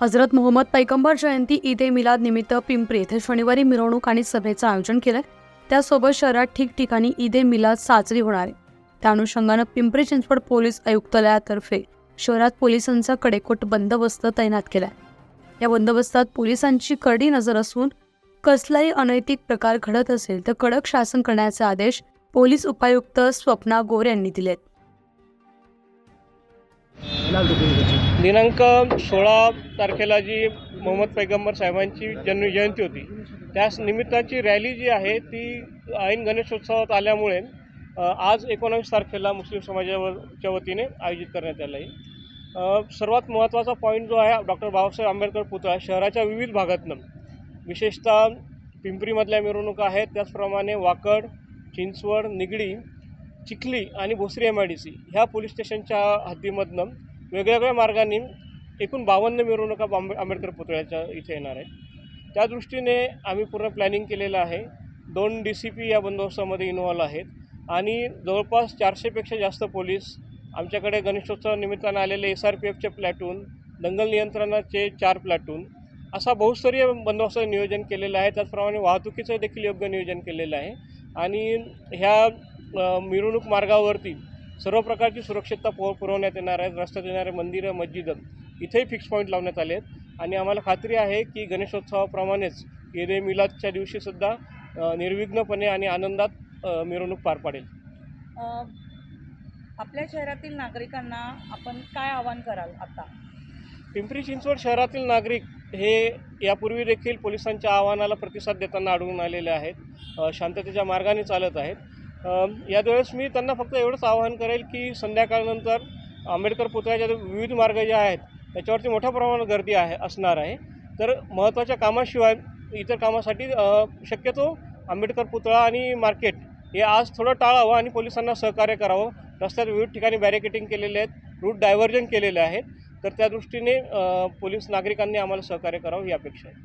हजरत मोहम्मद पैगंबर जयंती ईद ए मिलाद निमित्त पिंपरी येथे शनिवारी मिरवणूक आणि सभेचं आयोजन केलंय त्यासोबत शहरात ठिकठिकाणी ईद ए मिलाद साजरी होणार आहे. त्या अनुषंगानं पिंपरी चिंचवड पोलीस आयुक्तालयातर्फे शहरात पोलिसांचा कडेकोट बंदोबस्त तैनात केलाय. या बंदोबस्तात पोलिसांची करडी नजर असून कसलाही अनैतिक प्रकार घडत असेल तर कडक शासन करण्याचे आदेश पोलीस उपायुक्त स्वप्ना गोर यांनी दिलेत. दिनांक सोळा तारखेला जी मोहम्मद पैगंबर साहेबांची जन्म जयंती होती त्याच निमित्ताची रॅली जी आहे ती ऐन गणेशोत्सवात आल्यामुळे आज एकोणावीस तारखेला मुस्लिम समाजाच्या वतीने आयोजित करण्यात आलं आहे. सर्वात महत्त्वाचा पॉईंट जो आहे डॉक्टर बाबासाहेब आंबेडकर पुतळा शहराच्या विविध भागातनं विशेषतः पिंपरीमधल्या मिरवणुका आहेत त्याचप्रमाणे वाकड चिंचवड निगडी चिखली आणि Bhosari M I D C ह्या पोलीस स्टेशनच्या हद्दीमधनं वेगवेगळ्या मार्गांनी एकूण बावन्न मिरवणुका आंबे आंबेडकर पुतळ्याच्या इथे येणार आहे त्या दृष्टीने आम्ही पूर्ण प्लॅनिंग केलेलं आहे. दोन डी सी पी या बंदोबस्तामध्ये इन्व्हॉल्व आहेत. आणि जवळपास चारशेपेक्षा जास्त पोलीस आमच्याकडे गणेशोत्सव निमित्तानं आलेले एस आर पी एफचे प्लॅटून दंगल नियंत्रणाचे चार प्लॅटून असा बहुस्तरीय बंदोबस्त नियोजन केलेलं आहे. त्याचप्रमाणे वाहतुकीचं देखील योग्य नियोजन केलेलं आहे. आणि ह्या मिरवणूक मार्गावरती सर्व प्रकारची सुरक्षितता पु पुरवण्यात येणार आहे रस्त्यात येणारे मंदिरं मस्जिदं इथेही फिक्स पॉईंट लावण्यात आले आहेत. आणि आम्हाला खात्री आहे की गणेशोत्सवाप्रमाणेच ईद मिलादच्या दिवशीसुद्धा निर्विघ्नपणे आणि आनंदात मिरवणूक पार पडेल. आपल्या शहरातील नागरिकांना आपण काय आवाहन कराल आता? पिंपरी चिंचवड शहरातील नागरिक हे यापूर्वी देखील पोलिसांच्या आव्हानाला प्रतिसाद देताना आढळून आलेले आहेत. शांततेच्या मार्गाने चालत आहेत. यावेळेस मी त्यांना फक्त एवढंच आवाहन करेल की संध्याकाळनंतर आंबेडकर पुतळ्याच्या विविध मार्ग जे आहेत त्याच्यावरती मोठ्या प्रमाणात गर्दी आहे असणार आहे. तर महत्त्वाच्या कामाशिवाय इतर कामासाठी शक्यतो आंबेडकर पुतळा आणि मार्केट हे आज थोडं टाळावं आणि पोलिसांना सहकार्य करावं. रस्त्यात विविध ठिकाणी बॅरिकेटिंग केलेले आहेत रूट डायव्हर्जन केलेले आहेत. तर त्या दृष्टीने पोलीस नागरिकांनी आम्हाला सहकार्य करावं ही अपेक्षा आहे.